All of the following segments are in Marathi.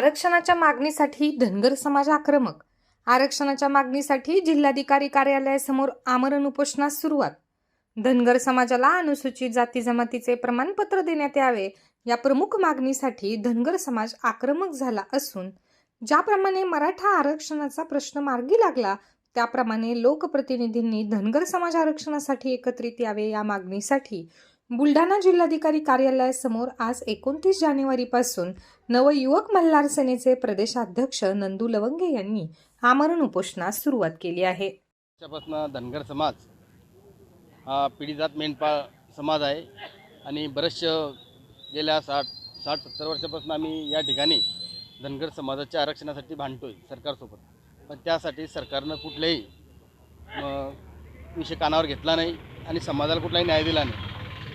आरक्षणाच्या मागणीसाठी धनगर समाज आक्रमक. आरक्षणाच्या मागणीसाठी जिल्हाधिकारी कार्यालयासमोर आमरण उपोषणास सुरुवात. धनगर समाजाला अनुसूचित जाती जमातीचे प्रमाणपत्र देण्यात यावे या प्रमुख मागणीसाठी धनगर समाज आक्रमक झाला असून ज्याप्रमाणे मराठा आरक्षणाचा प्रश्न मार्गी लागला त्याप्रमाणे लोकप्रतिनिधींनी धनगर समाज आरक्षणासाठी एकत्रित यावे या मागणीसाठी बुलढाणा जिल्हाधिकारी कार्यालयासमोर आज एकोणतीस जानेवारीपासून नवयुवक मल्हार सेनेचे प्रदेशाध्यक्ष नंदू लवंगे यांनी आमरण उपोषणास सुरुवात केली आहे. त्यापासून धनगर समाज हा पिढीजात मेंढपाळ समाज आहे आणि बरेचशे गेल्या साठ साठ सत्तर वर्षापासून आम्ही या ठिकाणी धनगर समाजाच्या आरक्षणासाठी भांडतोय सरकारसोबत. पण त्यासाठी सरकारनं कुठलेही विषय कानावर घेतला नाही आणि समाजाला कुठलाही न्याय दिला नाही.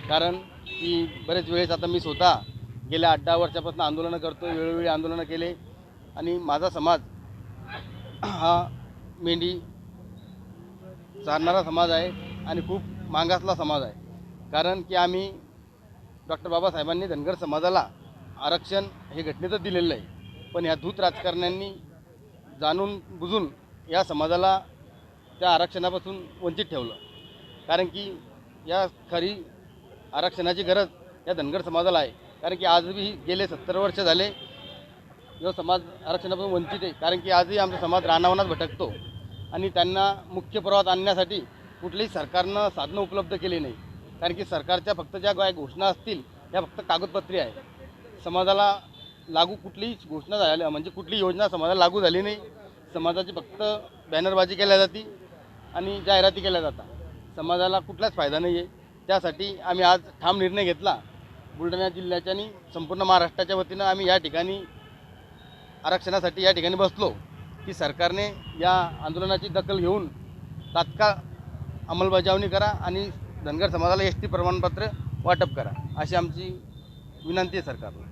कारण की बरेच वेळेस आता मी स्वतः गेल्या आठ दहा वर्षापासून आंदोलनं करतो वेळोवेळी आंदोलनं केले. आणि माझा समाज हा मेंढी चालणारा समाज आहे आणि खूप मागासला समाज आहे. कारण की आम्ही डॉक्टर बाबासाहेबांनी धनगर समाजाला आरक्षण हे घटनेचं दिलेलं आहे. पण ह्या धूत राजकारण्यांनी जाणून बुजून या समाजाला त्या आरक्षणापासून वंचित ठेवलं. कारण की या खरी आरक्षणाची गरज या धनगर समाजाला आहे. कारण की आजही गेले सत्तर वर्ष झाले जो समाज आरक्षणापासून वंचित आहे. कारण की आजही आमचा समाज रानावनात भटकतो. आणि त्यांना मुख्य प्रवाहात आणण्यासाठी कुठलीही सरकारनं साधनं उपलब्ध केली नाही. कारण की सरकारच्या फक्त ज्या काय घोषणा असतील त्या फक्त कागदपत्री आहे समाजाला लागू कुठलीही घोषणा झाल्या म्हणजे कुठली योजना समाजाला लागू झाली नाही. समाजाची फक्त बॅनरबाजी केल्या जाते आणि जाहिराती केल्या जातात. समाजाला कुठलाच फायदा नाही आहे त्यासाठी आम्ही आज ठाम निर्णय घेतला. बुलढाणा जिल्ह्याच्या आणि संपूर्ण महाराष्ट्राच्या वतीनं आम्ही या ठिकाणी आरक्षणासाठी या ठिकाणी बसलो. की सरकारने या आंदोलनाची दखल घेऊन तात्काळ अंमलबजावणी करा आणि धनगर समाजाला एस टी प्रमाणपत्र वाटप करा अशी आमची विनंती आहे सरकारला.